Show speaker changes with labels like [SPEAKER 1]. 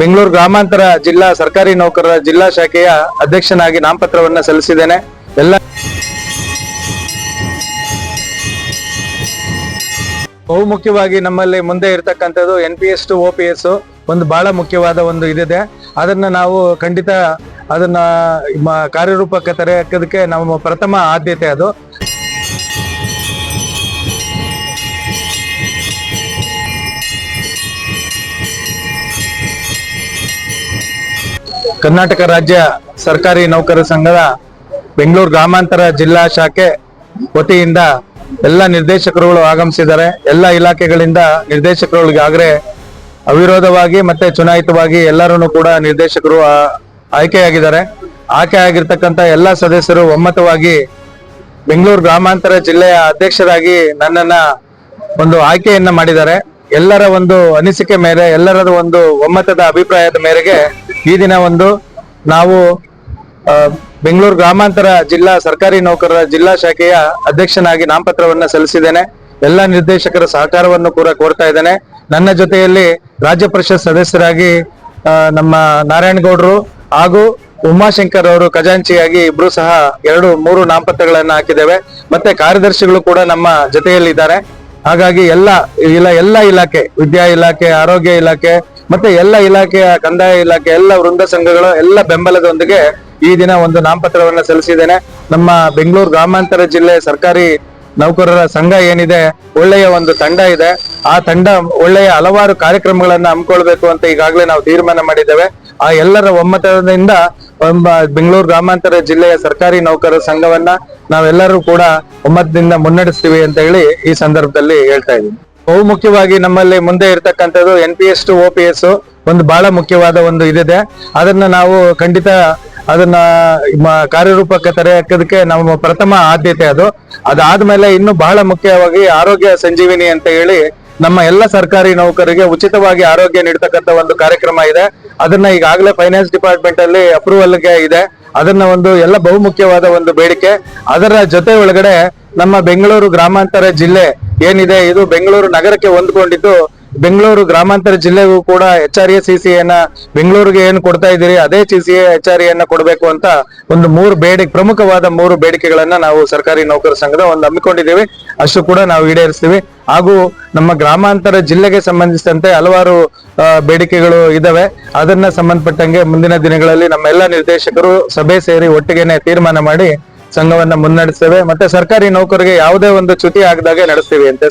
[SPEAKER 1] ಬೆಂಗಳೂರು ಗ್ರಾಮಾಂತರ ಜಿಲ್ಲಾ ಸರ್ಕಾರಿ ನೌಕರರ ಜಿಲ್ಲಾ ಶಾಖೆಯ ಅಧ್ಯಕ್ಷನಾಗಿ ನಾಮಪತ್ರವನ್ನ ಸಲ್ಲಿಸಿದ್ದೇನೆ. ಎಲ್ಲ ಬಹುಮುಖ್ಯವಾಗಿ ನಮ್ಮಲ್ಲಿ ಮುಂದೆ ಇರತಕ್ಕಂಥದ್ದು N P S to O P S ಒಂದು ಬಹಳ ಮುಖ್ಯವಾದ ಒಂದು ಇದಿದೆ. ಅದನ್ನ ನಾವು ಖಂಡಿತ ಅದನ್ನ ಕಾರ್ಯರೂಪಕ್ಕೆ ಹಾಕೋದಕ್ಕೆ ನಮ್ಮ ಪ್ರಥಮ ಆದ್ಯತೆ ಅದು. ಕರ್ನಾಟಕ ರಾಜ್ಯ ಸರ್ಕಾರಿ ನೌಕರರ ಸಂಘದ ಬೆಂಗಳೂರು ಗ್ರಾಮಾಂತರ ಜಿಲ್ಲಾ ಶಾಖೆ ವತಿಯಿಂದ ಎಲ್ಲ ನಿರ್ದೇಶಕರುಗಳು ಆಗಮಿಸಿದ್ದಾರೆ. ಎಲ್ಲ ಇಲಾಖೆಗಳಿಂದ ನಿರ್ದೇಶಕರುಗಳಿಗಾಗಲೇ ಅವಿರೋಧವಾಗಿ ಮತ್ತೆ ಚುನಾಯಿತವಾಗಿ ಎಲ್ಲರೂ ಕೂಡ ನಿರ್ದೇಶಕರು ಆಯ್ಕೆಯಾಗಿದ್ದಾರೆ. ಆಯ್ಕೆ ಆಗಿರ್ತಕ್ಕಂಥ ಎಲ್ಲ ಸದಸ್ಯರು ಒಮ್ಮತವಾಗಿ ಬೆಂಗಳೂರು ಗ್ರಾಮಾಂತರ ಜಿಲ್ಲೆಯ ಅಧ್ಯಕ್ಷರಾಗಿ ನನ್ನನ್ನ ಒಂದು ಆಯ್ಕೆಯನ್ನ ಮಾಡಿದ್ದಾರೆ. ಎಲ್ಲರ ಒಂದು ಅನಿಸಿಕೆ ಮೇಲೆ, ಎಲ್ಲರದ ಒಂದು ಒಮ್ಮತದ ಅಭಿಪ್ರಾಯದ ಮೇರೆಗೆ ಈ ದಿನ ಒಂದು ನಾವು ಬೆಂಗಳೂರು ಗ್ರಾಮಾಂತರ ಜಿಲ್ಲಾ ಸರ್ಕಾರಿ ನೌಕರರ ಜಿಲ್ಲಾ ಶಾಖೆಯ ಅಧ್ಯಕ್ಷನಾಗಿ ನಾಮಪತ್ರವನ್ನ ಸಲ್ಲಿಸಿದ್ದೇನೆ. ಎಲ್ಲ ನಿರ್ದೇಶಕರ ಸಹಕಾರವನ್ನು ಕೂಡ ಕೋರ್ತಾ ಇದ್ದೇನೆ. ನನ್ನ ಜೊತೆಯಲ್ಲಿ ರಾಜ್ಯ ಪರಿಷತ್ ಸದಸ್ಯರಾಗಿ ನಮ್ಮ ನಾರಾಯಣಗೌಡರು ಹಾಗೂ ಉಮಾಶಂಕರ್ ಅವರು ಖಜಾಂಚಿಯಾಗಿ ಇಬ್ರು ಸಹ ಎರಡು, ಮೂರು ನಾಮಪತ್ರಗಳನ್ನು ಹಾಕಿದ್ದೇವೆ. ಮತ್ತೆ ಕಾರ್ಯದರ್ಶಿಗಳು ಕೂಡ ನಮ್ಮ ಜೊತೆಯಲ್ಲಿದ್ದಾರೆ. ಹಾಗಾಗಿ ಎಲ್ಲ, ಇಲ್ಲ, ಎಲ್ಲ ಇಲಾಖೆ, ವಿದ್ಯಾ ಇಲಾಖೆ, ಆರೋಗ್ಯ ಇಲಾಖೆ ಮತ್ತೆ ಎಲ್ಲ ಇಲಾಖೆಯ, ಕಂದಾಯ ಇಲಾಖೆ, ಎಲ್ಲ ವೃಂದ ಸಂಘಗಳು, ಎಲ್ಲ ಬೆಂಬಲದೊಂದಿಗೆ ಈ ದಿನ ಒಂದು ನಾಮಪತ್ರವನ್ನ ಸಲ್ಲಿಸಿದ್ದೇನೆ. ನಮ್ಮ ಬೆಂಗಳೂರು ಗ್ರಾಮಾಂತರ ಜಿಲ್ಲೆ ಸರ್ಕಾರಿ ನೌಕರರ ಸಂಘ ಏನಿದೆ, ಒಳ್ಳೆಯ ಒಂದು ತಂಡ ಇದೆ. ಆ ತಂಡ ಒಳ್ಳೆಯ ಹಲವಾರು ಕಾರ್ಯಕ್ರಮಗಳನ್ನ ಹಮ್ಮಿಕೊಳ್ಬೇಕು ಅಂತ ಈಗಾಗಲೇ ನಾವು ತೀರ್ಮಾನ ಮಾಡಿದ್ದೇವೆ. ಆ ಎಲ್ಲರ ಒಮ್ಮತದಿಂದ ಬೆಂಗಳೂರು ಗ್ರಾಮಾಂತರ ಜಿಲ್ಲೆಯ ಸರ್ಕಾರಿ ನೌಕರರ ಸಂಘವನ್ನ ನಾವೆಲ್ಲರೂ ಕೂಡ ಒಮ್ಮತದಿಂದ ಮುನ್ನಡೆಸ್ತೀವಿ ಅಂತ ಹೇಳಿ ಈ ಸಂದರ್ಭದಲ್ಲಿ ಹೇಳ್ತಾ ಇದ್ದೀನಿ. ಬಹುಮುಖ್ಯವಾಗಿ ನಮ್ಮಲ್ಲಿ ಮುಂದೆ ಇರತಕ್ಕಂಥದ್ದು N P S to O P S ಒಂದು ಬಹಳ ಮುಖ್ಯವಾದ ಒಂದು ಇದಿದೆ. ಅದನ್ನ ನಾವು ಖಂಡಿತ ಅದನ್ನ ಕಾರ್ಯರೂಪಕ್ಕೆ ಕಾರ್ಯರೂಪಕ್ಕೆ ಹಾಕೋದಕ್ಕೆ ನಮ್ಮ ಪ್ರಥಮ ಆದ್ಯತೆ ಅದು. ಅದಾದ್ಮೇಲೆ ಇನ್ನು ಬಹಳ ಮುಖ್ಯವಾಗಿ ಆರೋಗ್ಯ ಸಂಜೀವಿನಿ ಅಂತ ಹೇಳಿ ನಮ್ಮ ಎಲ್ಲ ಸರ್ಕಾರಿ ನೌಕರರಿಗೆ ಉಚಿತವಾಗಿ ಆರೋಗ್ಯ ನೀಡತಕ್ಕಂತ ಒಂದು ಕಾರ್ಯಕ್ರಮ ಇದೆ. ಅದನ್ನ ಈಗಾಗಲೇ ಫೈನಾನ್ಸ್ ಡಿಪಾರ್ಟ್ಮೆಂಟ್ ಅಲ್ಲಿ ಅಪ್ರೂವಲ್ಗೆ ಇದೆ. ಅದನ್ನ ಒಂದು ಎಲ್ಲ ಬಹುಮುಖ್ಯವಾದ ಒಂದು ಬೇಡಿಕೆ. ಅದರ ಜೊತೆ ಒಳಗಡೆ ನಮ್ಮ ಬೆಂಗಳೂರು ಗ್ರಾಮಾಂತರ ಜಿಲ್ಲೆ ಏನಿದೆ, ಇದು ಬೆಂಗಳೂರು ನಗರಕ್ಕೆ ಹೊಂದ್ಕೊಂಡಿದ್ದು, ಬೆಂಗಳೂರು ಗ್ರಾಮಾಂತರ ಜಿಲ್ಲೆಗೂ ಕೂಡ H R A C C ಬೆಂಗಳೂರಿಗೆ ಏನು ಕೊಡ್ತಾ ಇದ್ದೀರಿ, ಅದೇ ಸಿ ಸಿ ಎಚ್ ಆರ್ ಎನ್ನ ಕೊಡಬೇಕು ಅಂತ ಒಂದು ಮೂರು ಬೇಡಿಕೆ ಪ್ರಮುಖವಾದ ಮೂರು ಬೇಡಿಕೆಗಳನ್ನ ನಾವು ಸರ್ಕಾರಿ ನೌಕರ ಸಂಘದ ಒಂದು ಹಮ್ಮಿಕೊಂಡಿದ್ದೀವಿ. ಅಷ್ಟು ಕೂಡ ನಾವು ಈಡೇರಿಸ್ತೀವಿ. ಹಾಗೂ ನಮ್ಮ ಗ್ರಾಮಾಂತರ ಜಿಲ್ಲೆಗೆ ಸಂಬಂಧಿಸಿದಂತೆ ಹಲವಾರು ಬೇಡಿಕೆಗಳು ಇದಾವೆ. ಅದನ್ನ ಸಂಬಂಧಪಟ್ಟಂಗೆ ಮುಂದಿನ ದಿನಗಳಲ್ಲಿ ನಮ್ಮೆಲ್ಲ ನಿರ್ದೇಶಕರು ಸಭೆ ಸೇರಿ ಒಟ್ಟಿಗೆನೆ ತೀರ್ಮಾನ ಮಾಡಿ ಸಂಘವನ್ನ ಮುನ್ನಡೆಸ್ತೇವೆ. ಮತ್ತೆ ಸರ್ಕಾರಿ ನೌಕರಿಗೆ ಯಾವುದೇ ಒಂದು ಚ್ಯುತಿ ಆಗದಾಗೆ ನಡೆಸ್ತೀವಿ ಅಂತ